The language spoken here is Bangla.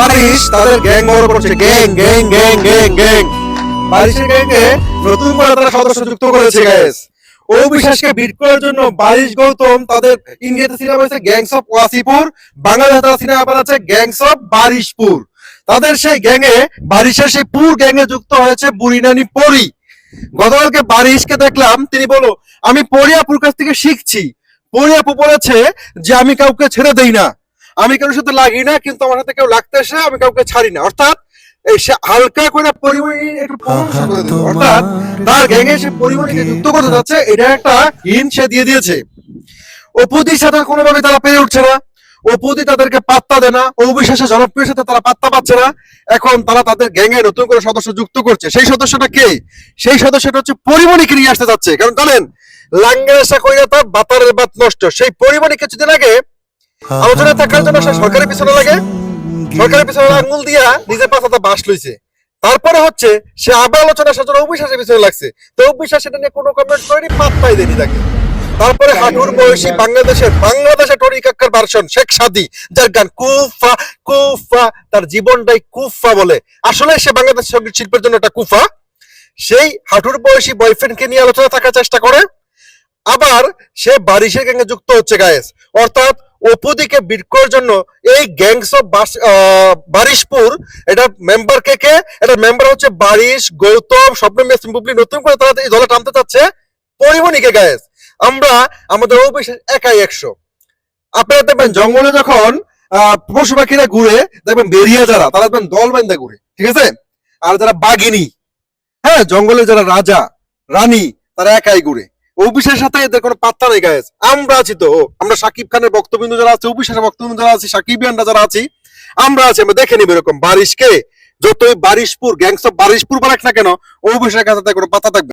বারিশ, তাদের গ্যাং বড় করছে। Gang gang gang gang gang. বারিশের গ্যাংকে নতুন করে তারা সদস্য যুক্ত করেছে গ্যাস ও বিশ্বাসকে বিট করার জন্য বারিশ, গৌতম, তাদের সিনেমা হয়েছে গ্যাংস অফ ওয়াসিপুর সিনেমা বানাচ্ছে গ্যাংস অফ বারিশপুর। তাদের সেই গ্যাংয়ে, বারিশের সেই পুর গ্যাংয়ে যুক্ত হয়েছে বুড়িনানি পরি। গতকালকে বারিশকে দেখলাম, তিনি বলো আমি পরিয়াপুর কাছ থেকে শিখছি। পরিয়াপু বলেছে যে আমি কাউকে ছেড়ে দেই না। আমি কারোর সাথে লাগি না কিন্তু আমার সাথে কেউ লাগতে এসে আমি কাউকে ছাড়ি না। অর্থাৎ এই হালকা করে পরিমণি একটু অর্থাৎ তার গ্যাংয়ে সে পরিমণিকে যুক্ত করতে যাচ্ছে এটা একটা হিন্ট সে দিয়ে দিয়েছে। অপুদির সাথে কোনোভাবে তারা পেরে উঠছে না। অপুদি তাদেরকে পাত্তা দেয় না অবিশ্বাসে জনপ্রিয় সাথে তারা পাত্তা পাচ্ছে না। এখন তারা তাদের গ্যাংয়ে নতুন করে সদস্য যুক্ত করছে। সেই সদস্যটা কে? সেই সদস্যটা হচ্ছে পরিমণিকে নিয়ে আসতে যাচ্ছে কারণ জানেন লাঙ্গেসা কইরা তার বাতারের বাত নষ্ট। সেই পরিমণি কিছুদিন আগে আলোচনায় থাকার জন্য সে সরকারের পিছনে লাগে। সরকারের পিছনে আঙ্গুল দিয়া নিজের পাশাতে বাস লইছে। তারপরে হচ্ছে সে আবার আলোচনা সাজানো অবিশ্বাসের পিছনে লাগছে। তো অবিশ্বাস সেটা নিয়ে কোনো কমেন্ট করেনি, পাত্তাই দেয়নি তাকে। তারপরে হাঁটুর বয়সী বাংলাদেশের বাংলাদেশের টরি কাক্কার ভার্সন শেখ সাদি, যার গান কুফা কুফা, তার জীবনটাই কুফা বলে। আসলে সে বাংলাদেশ সংগীত শিল্পের জন্য একটা কুফা। সেই হাঁটুর বয়সী বয়ফ্রেন্ডকে নিয়ে আলোচনা থাকার চেষ্টা করে। আবার সে বারিশের গ্যাংয়ে যুক্ত হচ্ছে গায়েস অর্থাৎ অপুদিকে বিট করার জন্য এই গ্যাংস অফ বারিশপুর, এটা মেম্বার কে কে? এটা মেম্বার হচ্ছে বারিশ, গৌতম, স্বপ্ন নতুন করে তারা এই দলে টানতে চাচ্ছে। পরিমণিকে গায়েস আমরা আমাদের অফিসে একাই একশো। আপনারা দেখবেন জঙ্গলে যখন পশু পাখিরা ঘুরে, দেখবেন বেরিয়ে যারা, তারা দেখবেন দল বান্ধা ঘুরে, ঠিক আছে? আর যারা বাঘিনী হ্যাঁ জঙ্গলে যারা রাজা, রানী, তারা একাই ঘুরে। অভিষের সাথে এদের কোনো পাত্তা নেই গায়ে আমরা আছি তো। আমরা সাকিব খানের বক্তবিন্দু যারা আছে, অভিষেকের বক্তবিন্দু যারা আছি সাকিবিয়ানরা যারা আছি, আমরা আছি, আমরা দেখে নিবি এরকম। বারিশকে, যতই বারিশপুর গ্যাংস অফ বারিশপুর বানাক না কেন, অভিষেকের কাছে কোনো পাত্তা থাকবে।